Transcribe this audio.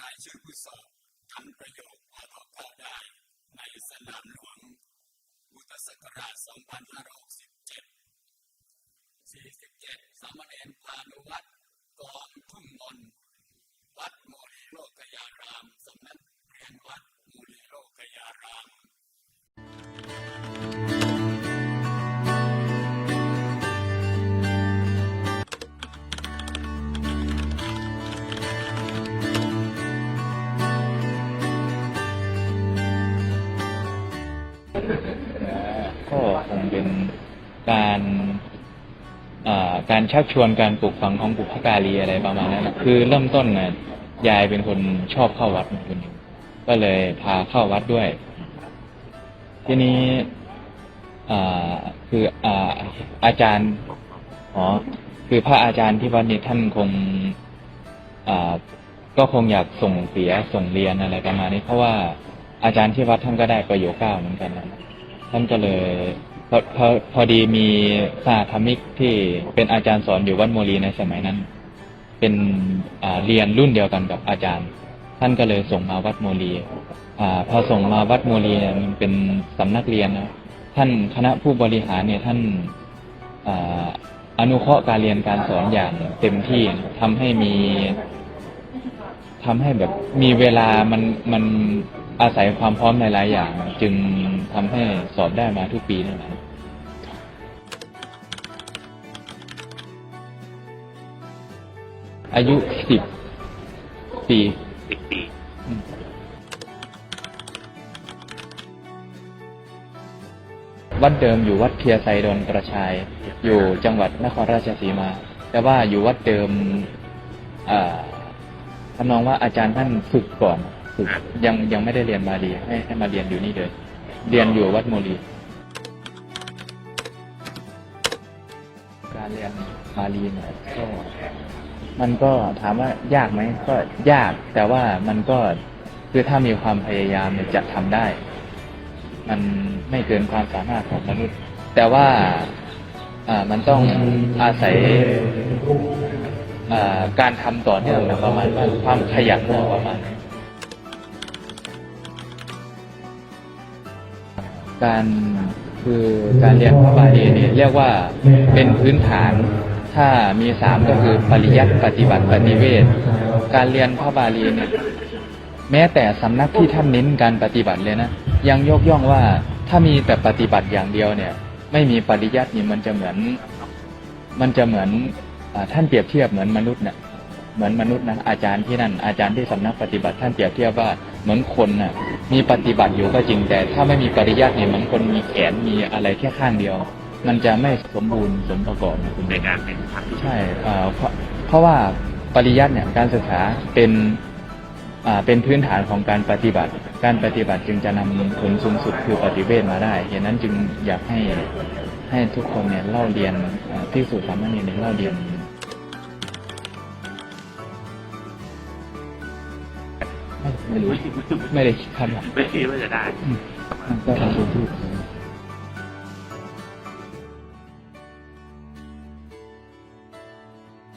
รายชื่อผู้สอบทั้งประโยคพอต่อเข้าได้ ในสนามหลวงพุทธศักราช 2567 47 สามเณรพานุ ก็คงเป็นการอ่าการชักชวนการปลูกฝังของบุพการีอะไรประมาณนั้นคือเริ่มต้นนะยายเป็นคนชอบเข้าวัดคนหนึ่งก็เลยพาเข้าวัดด้วย ทีนี้อ่าคืออ่าอาจารย์อ๋อคือพระอาจารย์ที่วัดนี้ท่านคงอ่าก็คงอยากส่งเสียส่งเรียนอะไรประมาณนี้เพราะว่า อาจารย์ที่วัดท่านก็ได้ประโยชน์เก้าเหมือนกันนะท่านก็เลยพอพอพอดีมีสาธมิกที่เป็นอาจารย์สอนอยู่วัดโมลีในสมัยนั้น เป็นอ่าเรียนรุ่นเดียวกันกับอาจารย์ ท่านก็เลยส่งมาวัดโมลีอ่าพอส่งมาวัดโมลีมันเป็นสำนักเรียนนะท่านคณะผู้บริหารเนี่ยท่านอ่าอนุเคราะห์การเรียนการสอนอย่างเต็มที่ทำให้มีทำให้แบบมีเวลามันมัน อาศัยความพร้อมในหลายอย่าง จึงทำให้สอบได้มาทุกปีนั่นแหละอายุสิบปีวัดเดิมอยู่วัดเพียไซดอนกระชาย อยู่จังหวัดนครราชสีมา แต่ว่าอยู่วัดเดิมอ่าทำนองว่าอาจารย์ท่านฝึกก่อน ยังยังไม่ได้เรียนบาลีให้ให้มาเรียนอยู่นี่เลยเรียนอยู่วัดโมลีการเรียนบาลีเนี่ยก็มันก็ถามว่ายากไหมก็ยากแต่ว่ามันก็คือถ้ามีความพยายามเนี่ยจะทำได้ มันไม่เกินความสามารถของมนุษย์ แต่ว่าอ่ามันต้องอาศัยอ่าการทำต่อเนื่องนะประมาณความขยันประมาณ การคือการเรียนพระบาลีเนี่ยเรียกว่าเป็นพื้นฐาน ถ้ามีสามก็คือปริยัติปฏิบัติปฏิเวทการเรียนพระบาลีเนี่ยแม้แต่สำนักที่ท่านเน้นการปฏิบัติเลยนะยังยกย่องว่าถ้ามีแต่ปฏิบัติอย่างเดียวเนี่ย ไม่มีปริยัตินี่มันจะเหมือน มันจะเหมือนอท่านเปรียบเทียบเหมือนมนุษย์เนี่ย เหมือนมนุษย์นะอาจารย์ที่นั่นอาจารย์ที่สำนักปฏิบัติท่านเปรียบเทียบว่าเหมือนคนน่ะมีปฏิบัติอยู่ก็จริงแต่ ถ้าไม่มีปริยัติเนี่ยเหมันคนมีแขนมีอะไรแค่ข้างเดียว มันจะไม่สมบูรณ์สมประกอบนะคุณในการเป็นพระภิกษุใช่อ่าเพราะเพราะว่าปริยัติเนี่ยการศึกษาเป็นอ่าเป็นพื้นฐานของการปฏิบัติ การปฏิบัติจึงจะนำผลสูงสุดคือปฏิเวทมาได้เหตุนั้นจึงอยากให้ให้ทุกคนเนี่ยเล่าเรียนอ่าที่สุสามเณรเนี่ยเล่าเรียน ไม่ไม่รู้ไม่ได้คิดคาดหวังไม่คิดว่าจะได้มันก็ทำที่